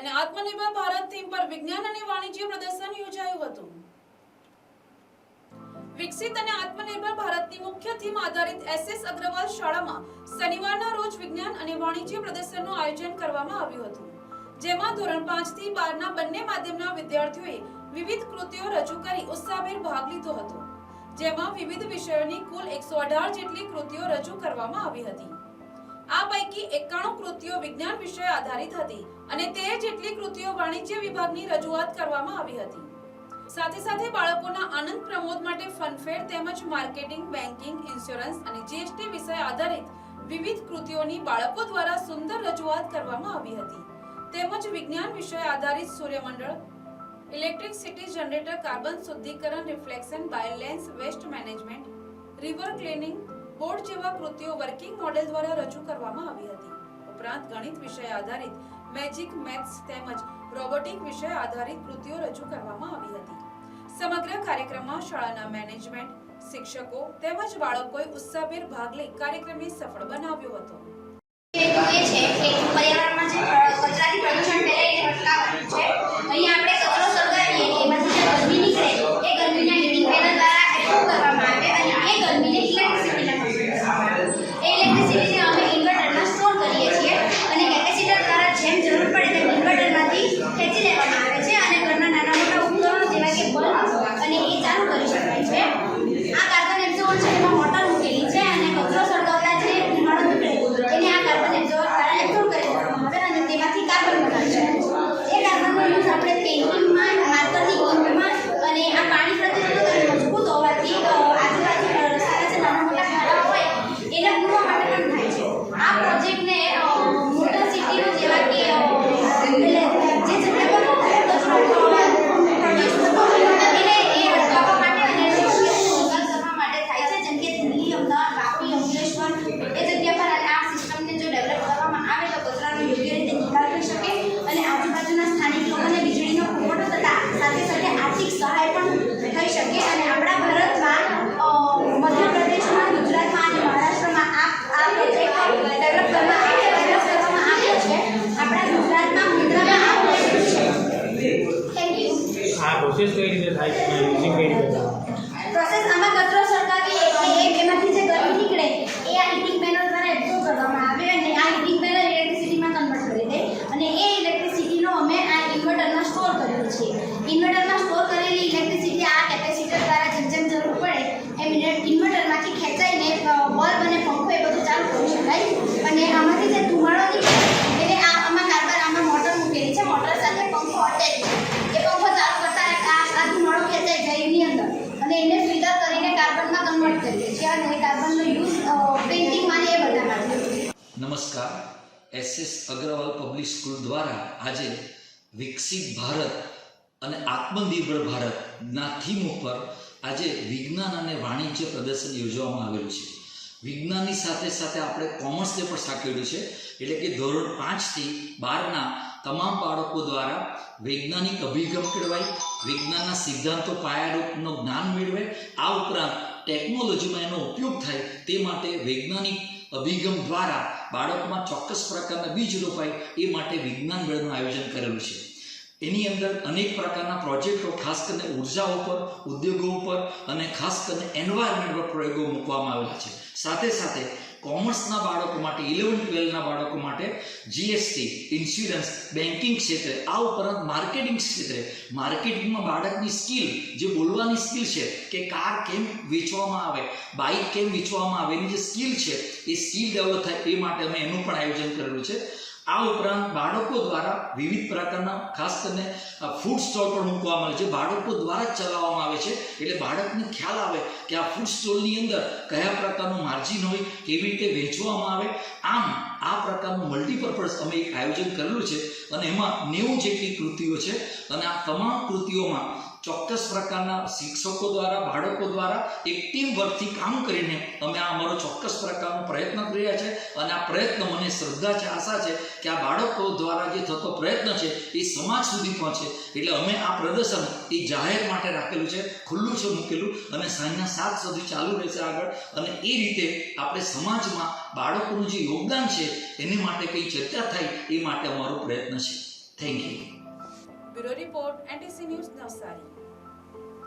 અને આત્મનિર્ભર ભારત થીમ પર વિજ્ઞાન અને વાણિજ્ય પ્રદર્શન યોજાયું હતું. વિકસિત અને આત્મનિર્ભર ભારતની મુખ્ય થીમ આધારિત એસએસ અગ્રવાલ શાળામાં શનિવારના રોજ વિજ્ઞાન અને વાણિજ્ય પ્રદર્શનનું આયોજન કરવામાં આવ્યું હતું, જેમાં ધોરણ 5 થી 12 ના બંને માધ્યમના વિદ્યાર્થીઓએ વિવિધ કૃતિઓ રજૂ કરી ઉત્સાહભેર ભાગ લીધો હતો, જેમાં વિવિધ વિષયોની કુલ એકસો અઢાર જેટલી કૃતિઓ રજૂ કરવામાં આવી હતી. આ પૈકી એકાણું કૃતિઓ વિજ્ઞાન વિષય આધારિત હતી અને તે જેટલી કૃતિઓ વાણિજ્ય વિભાગની રજૂઆત કરવામાં આવી હતી. સાથે સાથે બાળકોના આનંદ પ્રમોદ માટે ફનફેર તેમજ માર્કેટિંગ બેન્કિંગ ઇન્સ્યોરન્સ અને જીએસટી વિષય આધારિત વિવિધ કૃતિઓની બાળકો દ્વારા સુંદર રજૂઆત કરવામાં આવી હતી. તેમજ વિજ્ઞાન વિષય આધારિત સૂર્યમંડળ ઇલેક્ટ્રિસિટી જનરેટર કાર્બન શુદ્ધિકરણ reflection બાયલેન્સ waste management river cleaning board જેવા કૃતિઓ વર્કિંગ મોડેલ દ્વારા રજૂ કરવામાં આવી હતી. ઉપરાંત ગણિત વિષય આધારિત મેજિક, મેથ્સ તેમજ રોબોટિક વિષય આધારિત કૃતિઓ રજૂ કરવામાં આવી હતી. સમગ્ર કાર્યક્રમમાં શાળાના મેનેજમેન્ટ, શિક્ષકો તેમજ બાળકોએ ઉત્સાહભેર ભાગ લઈ કાર્યક્રમને સફળ બનાવ્યો હતો. એ છે કે પર્યાવરણમાં જે કચરાથી પ્રદૂષણ ફેલાય એને અટકાવવાનું છે અહીંયા આપણે કચરો સળગાવીએ એમાંથી જે ગરમી નીકળે એ ગરમીને હીટિંગ પેનલ દ્વારા એબ્સોર્બ કરવામાં આવે અને એ ગરમીને ઇલેક્ટ્રિસિટીમાં કન્વર્ટ કરવામાં આવે એ ઇલેક્ટ્રિસિટીને અમે ઇન્વર્ટરમાં સ્ટોર કરીએ છીએ અને કેપેસિટર દ્વારા જેમ જરૂર પડે તેમ ઇન્વર્ટરમાંથી ખેંચી લેવામાં આવે છે અને ઘરના નાના મોટા ઉપકરણો જેવા કે બલ્બ અને એ ચાલુ કરી શકાય છે આ કાર્બન એબ્ઝોર્બર છે એમાં મોટર મૂકેલી છે અને કચરો સળગાવતા જે ધુમાડો નીકળે એને આ કાર્બન એબ્ઝોર્બર દ્વારા એબ્ઝોર્બ કરી દેવામાં આવે અને તેમાંથી કાર્બન બનાવી શકાય છે એ કાર્બનનો યુઝ આપણે પેઇન્ટિંગમાં માર્કરની ઇંકમાં અને આ પાણી પ્રત્યે અને મજબૂત હોવાથી અ, આજુબાજુ રસ્તાના જે નાના મોટા ખાડા હોય એને પૂરવા માટે પણ થાય છે આ પ્રોજેક્ટને અ, મોટા સિટીઓ જેવા કે અ, એટલે જે જગ્યા પર કચરો પ્રોડ્યુસ થતો હોય એને એ અટકાવવા માટે અને એનો યોગ્ય રીતે નિકાલ કરવા માટે થાય છે જેમ કે દિલ્હી અમદાવાદ વાપી અંકલેશ્વર એ જગ્યા પર આ સિસ્ટમને જો ડેવલપ કરવામાં આવે તો કચરાનો યોગ્ય રીતે નિકાલ થઈ શકે અને આજુબાજુના સ્થાનિક લોકોને વીજળીનો પુરવઠો થતા સાથે સાથે આર્થિક સહાય પણ થઈ શકે અને આપણા ભારતમાં અ, મધ્યપ્રદેશમાં ગુજરાતમાં અને મહારાષ્ટ્રમાં આ આ પ્રોજેક્ટ ડેવલપ કરવામાં આવે ડેવલપ કરવામાં આવ્યો છે આપણા ગુજરાતમાં મુન્દ્રામાં આ પ્રોજેક્ટ છે થેન્ક યુ આ પ્રોસેસ કઈ રીતે થાય છે યુઝિંગ કઈ રીતે થાય પ્રોસેસ આમાં કચરો સળગાવીએ એટલે એ એમાંથી જે ગરમી નીકળે એ આ હીટિંગ પેનલ દ્વારા એબ્ઝોર્બ કરવામાં આવે અને આ હીટિંગ પેનલ ઇલેક્ટ્રિસિટીમાં કન્વર્ટ કરી દે અને એ ઇલેક્ટ્રિસિટીનો અમે આ ઇન્વર્ટરમાં સ્ટોર કરીએ છીએ ઇન્વર્ટરમાં સ્ટોર કરેલી ઇલેક્ટ્રિસિટી આ કેપેસિટર દ્વારા જેમ જેમ જરૂર પડે એમ ઇને- ઇન્વર્ટરમાંથી ખેંચાઈને અ, બલ્બ અને પંખો એ બધું ચાલુ કરી શકાય અને આમાંથી જે ધુમાડો નીકળે એને આ આમાં કાર્બન આમાં મોટર મૂકેલી છે મોટર સાથે પંખો અટેચ છે એ પંખો ચાલુ કરતા આ આ ધુમાડો ખેંચાઈ જાય એની અંદર અને એને ફિલ્ટર કરીને કાર્બનમાં કન્વર્ટ કરીએ છીએ અને એ કાર્બનનો યુઝ પેઇન્ટિંગમાં ને એ બધામાં થાય નમસ્કાર. એસએસ અગ્રવાલ પબ્લિક સ્કૂલ દ્વારા આજે વિકસિત ભારત અને આત્મનિર્ભર ભારતના થીમ ઉપર આજે વિજ્ઞાન અને વાણિજ્ય પ્રદર્શન યોજવામાં આવેલું છે. વિજ્ઞાનની સાથે સાથે આપણે કોમર્સને પણ સાંકળ્યું છે. એટલે કે ધોરણ પાંચથી બારના તમામ બાળકો દ્વારા વૈજ્ઞાનિક અભિગમ કેળવાય, વિજ્ઞાનના સિદ્ધાંતો પાયારૂપનું જ્ઞાન મેળવે, આ ઉપરાંત ટેકનોલોજીમાં એનો ઉપયોગ થાય તે માટે વૈજ્ઞાનિક અભિગમ દ્વારા બાળકમાં ચોક્કસ પ્રકારના બીજ રોપાય એ માટે વિજ્ઞાન મેળાનું આયોજન કરેલું છે. એની અંદર અનેક પ્રકારના પ્રોજેક્ટો, ખાસ કરીને ઊર્જા ઉપર ઉદ્યોગો ઉપર અને ખાસ કરીને એન્વાયરમેન્ટ પર પ્રયોગો મૂકવામાં આવેલા છે. સાથે સાથે કોમર્સના બાળકો માટે ઇલેવન ટ્વેલ્વના બાળકો માટે જીએસટી ઇન્સ્યોરન્સ બેન્કિંગ ક્ષેત્રે, આ ઉપરાંત માર્કેટિંગ ક્ષેત્રે માર્કેટિંગમાં બાળકની સ્કિલ જે બોલવાની સ્કિલ છે, કે કાર કેમ વેચવામાં આવે બાઇક કેમ વેચવામાં આવે, એની જે સ્કિલ છે, એ સ્કિલ ડેવલપ થાય, એ માટે અમે એનું પણ આયોજન કરેલું છે. આ ઉપરાંત બાળકો દ્વારા વિવિધ પ્રકારના, ખાસ કરીને ફૂડ સ્ટોલ પણ મૂકવામાં આવે છે. બાળકો દ્વારા જ ચલાવવામાં આવે છે. એટલે બાળકને ખ્યાલ આવે કે આ ફૂડ સ્ટોલની અંદર કયા પ્રકારનું માર્જિન હોય, કેવી રીતે વેચવામાં આવે. આમ, આ પ્રકારનું મલ્ટીપર્પઝ અમે એક આયોજન કરેલું છે. અને એમાં નેવું જેટલી કૃતિઓ છે. અને આ તમામ કૃતિઓમાં ચોક્કસ પ્રકારના શિક્ષકો દ્વારા, બાળકો દ્વારા એક ટીમ વર્કથી કામ કરીને અમે આ અમારો ચોક્કસ પ્રકારનો પ્રયત્ન કર્યા છે અને આ પ્રયત્ન મને શ્રદ્ધા છે, આશા છે કે આ બાળકો દ્વારા જે થતો પ્રયત્ન છે એ સમાજ સુધી પહોંચે. એટલે અમે આ પ્રદર્શન એ જાહેર માટે રાખેલું છે, ખુલ્લું છે, મૂકેલું અને સાંજના સાત સુધી ચાલુ રહેશે આગળ. અને એ રીતે આપણે સમાજમાં બાળકોનું જે યોગદાન છે એની માટે કંઈ ચર્ચા થાય એ માટે અમારો પ્રયત્ન છે. Thank you bureau report, NTC news Navsari.